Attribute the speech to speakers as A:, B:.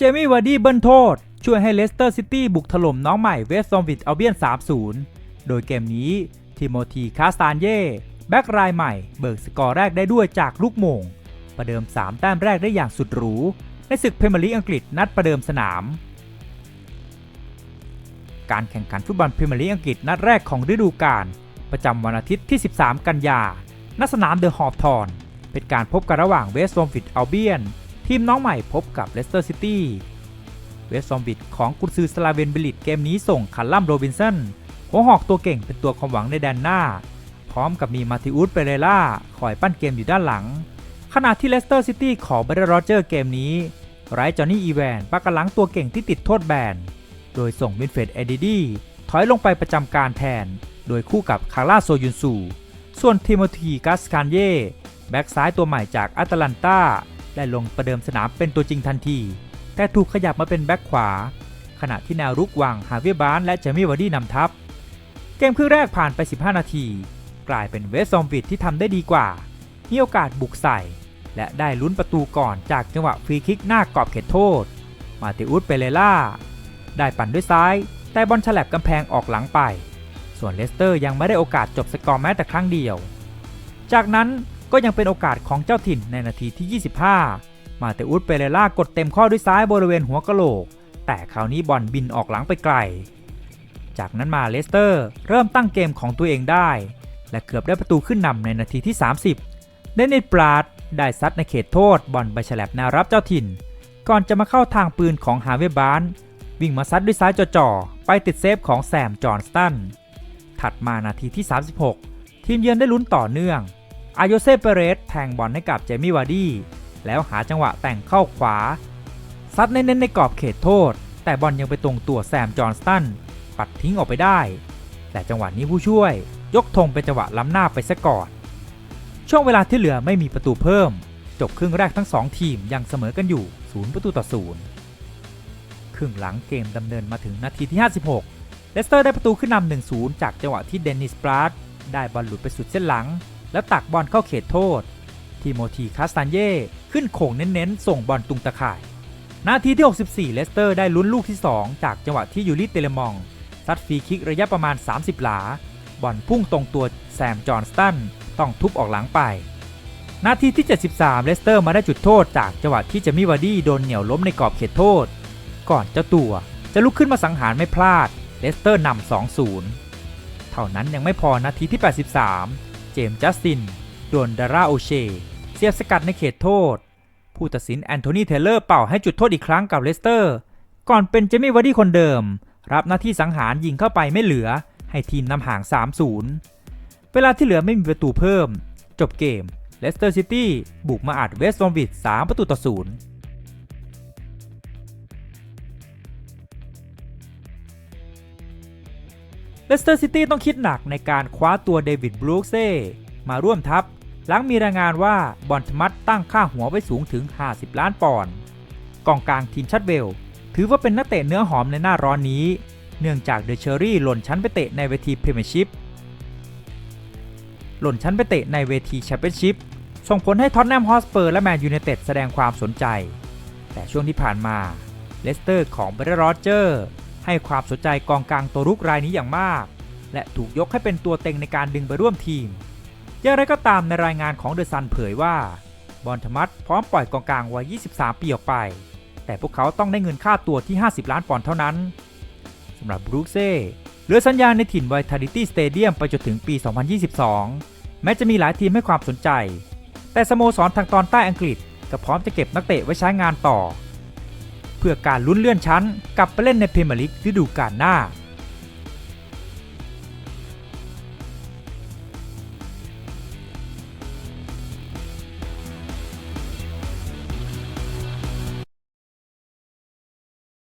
A: จมี่วาร์ดี้เบิ้ลโทษ ช่วยให้เลสเตอร์ซิตี้บุกถล่มน้องใหม่เวสต์ซอมวิทอัลเบียน 3-0 โดยเกมนี้ทิโมธีคาสตานเย่แบ็กรายใหม่เบิกสกอร์แรกได้ด้วยจากลูกโมง ประเดิม 3 แต้มแรกได้อย่างสุดหรู ในศึกเพรเมียร์ลีอังกฤษนัดประเดิมสนาม การแข่งขันฟุตบอลพรีเมียร์ลีกอังกฤษนัดแรกของฤดูกาลประจำวันอาทิตย์ที่ 13 กันยาณสนามเดอะฮอฟทอน เป็นการพบกันระหว่างเวสต์ซอมวิทอัลเบียน ทีมน้องใหม่พบกับเลสเตอร์ซิตี้เวสต์ซอมวิทของกุนซือสลาเวนบิลิตเกมนี้ส่งคัลลัมโรบินสันหัวหอกตัวเก่งเป็นตัวความหวังในแดนหน้า พร้อมกับมีมาติอุสเปเรล่าคอยปั้นเกมอยู่ด้านหลัง ขณะที่เลสเตอร์ซิตี้ขอเบรโรเจอร์เกมนี้ไร้จอห์นนี่อีแวนปักกนหลังตัวเก่งที่ติดโทษแบน โดยส่งวินเฟรดเอดิดีถอยลงไปประจำการแทน โดยคู่กับคาร่าโซยุนซูส่วนทิโมธีกัสคานเย่แบ็กซ้ายตัวใหม่จากแอตแลนตา ได้ลงประเดิมสนามเป็นตัวจริงทันที แต่ถูกขยับมาเป็นแบ็กขวา ขณะที่แนวรุกวังฮาเวียบานและเจมี่วาร์ดี้นำทัพ เกมครึ่งแรกผ่านไป 15 นาที กลายเป็นเวสต์ซอมวิทที่ทำได้ดีกว่า มีโอกาสบุกใส่ และได้ลุ้นประตูก่อนจากจังหวะฟรีคิกหน้ากรอบเขตโทษ มาติอุสเปเรล่า ได้ปั่นด้วยซ้าย แต่บอลฉลับกำแพงออกหลังไป ส่วนเลสเตอร์ยังไม่ได้โอกาสจบสกอร์แม้แต่ครั้งเดียว จากนั้น ก็ยังเป็นโอกาสของเจ้าถิ่นในนาทีที่ 25 มาเตอุสเปเรล่ากดเต็มข้อด้วยซ้ายบริเวณหัวกะโหลก แต่คราวนี้บอลบินออกหลังไปไกล จากนั้นมาเลสเตอร์ เริ่มตั้งเกมของตัวเองได้ และเกือบได้ประตูขึ้นนำในนาทีที่ 30 เดนิสปราดได้ซัดในเขตโทษบอลไปฉลับแนวรับเจ้าถิ่น ก่อนจะมาเข้าทางปืนของฮาเวบานวิ่งมาซัดด้วยซ้ายจ่อๆไปติดเซฟของแซมจอห์นสตันถัดมานาทีที่ 36 ทีมเยือนได้ลุ้นต่อเนื่อง อายโยเซเปเรสแทงบอลให้กับเจมี่วาร์ดี้แล้วหาจังหวะแต่งเข้าขวา ซัดเน้นๆในกรอบเขตโทษ แต่บอลยังไปตรงตัวแซมจอห์นสตัน ปัดทิ้งออกไปได้ แต่จังหวะนี้ผู้ช่วย ยกธงเป็นจังหวะล้ำหน้าไปซะก่อน ช่วงเวลาที่เหลือไม่มีประตูเพิ่ม จบครึ่งแรกทั้ง 2 ทีมยังเสมอกันอยู่ 0 ประตูต่อ 0 ครึ่งหลังเกมดำเนินมาถึงนาทีที่ 56 เลสเตอร์ได้ประตูขึ้นนำ1-0 จากจังหวะที่เดนิสปราดได้บอลหลุดไปสุดเส้นหลัง แล้วตักบอลเข้าเขตโทษ ทีโมธีคาสตานเย่ขึ้นโข่งเน้นๆ ส่งบอลตุงตะข่าย นาทีที่ 64 เลสเตอร์ได้ลุ้นลูกที่ 2 จากจังหวะที่ยูริเตเลมองซัดฟรีคิกระยะประมาณ 30 หลา บอลพุ่งตรงตัวแซมจอห์นสตันต้องทุบออกหลังไป นาทีที่ 73 เลสเตอร์มาได้จุดโทษจากจังหวะที่เจมี่วาดี้โดนเหนี่ยวล้มในกรอบเขตโทษ ก่อนเจ้าตัวจะลุกขึ้นมาสังหารไม่พลาด เลสเตอร์นำ 2-0 เท่านั้นยังไม่พอนาทีที่ 83 เจมส์จัสตินโดนดาร่าโอเช เสียบสกัดในเขตโทษ ผู้ตัดสินแอนโทนีเทเลอร์เป่าให้จุดโทษอีกครั้งกับเลสเตอร์ ก่อนเป็นเจมี่วาร์ดี้คนเดิม รับหน้าที่สังหารยิงเข้าไปไม่เหลือ ให้ทีมนำห่าง 3-0 เวลาที่เหลือไม่มีประตูเพิ่ม จบเกมเลสเตอร์ซิตี้บุกมาอัดเวสต์ซอมวิท3ประตูต่อ0 เลสเตอร์ซิตี้ต้องคิดหนักในการคว้าตัวเดวิดบรูคเซ่มาร่วมทัพ หลังมีรายงานว่าบอลทมัดตั้งค่าหัวไว้สูงถึง 50 ล้านปอนด์กองกลางทีมชัดเวล ถือว่าเป็นนักเตะเนื้อหอมในหน้าร้อนนี้ เนื่องจากเดอะเชอรี่หล่นชั้นไปเตะในเวทีพรีเมียร์ชิพหล่นชั้นไปเตะในเวทีแชมเปี้ยนชิพส่งผลให้ท็อตแนมฮอสเปอร์และแมนยูไนเต็ดแสดงความสนใจ แต่ช่วงที่ผ่านมาเลสเตอร์ของเบรโรเจอร์ ให้ความสนใจกองกลางตัวรุกรายนี้อย่างมาก และถูกยกให้เป็นตัวเต็งในการดึงไปร่วมทีม อย่างไรก็ตามในรายงานของเดอะซันเผยว่า บอลธมัดพร้อมปล่อยกองกลางวัย 23 ปีออกไป แต่พวกเขาต้องได้เงินค่าตัวที่ 50 ล้านปอนด์เท่านั้นสำหรับบรูเซ่เหลือสัญญาในถิ่น Vitality Stadium ไปจนถึงปี 2022 แม้จะมีหลายทีมให้ความสนใจ แต่สโมสรทางตอนใต้อังกฤษก็พร้อมจะเก็บนักเตะไว้ใช้งานต่อ พื่อการลุ้นเลื่อนชั้นกลับไปเล่นในพรีเมียร์ลีกฤดูกาลหน้า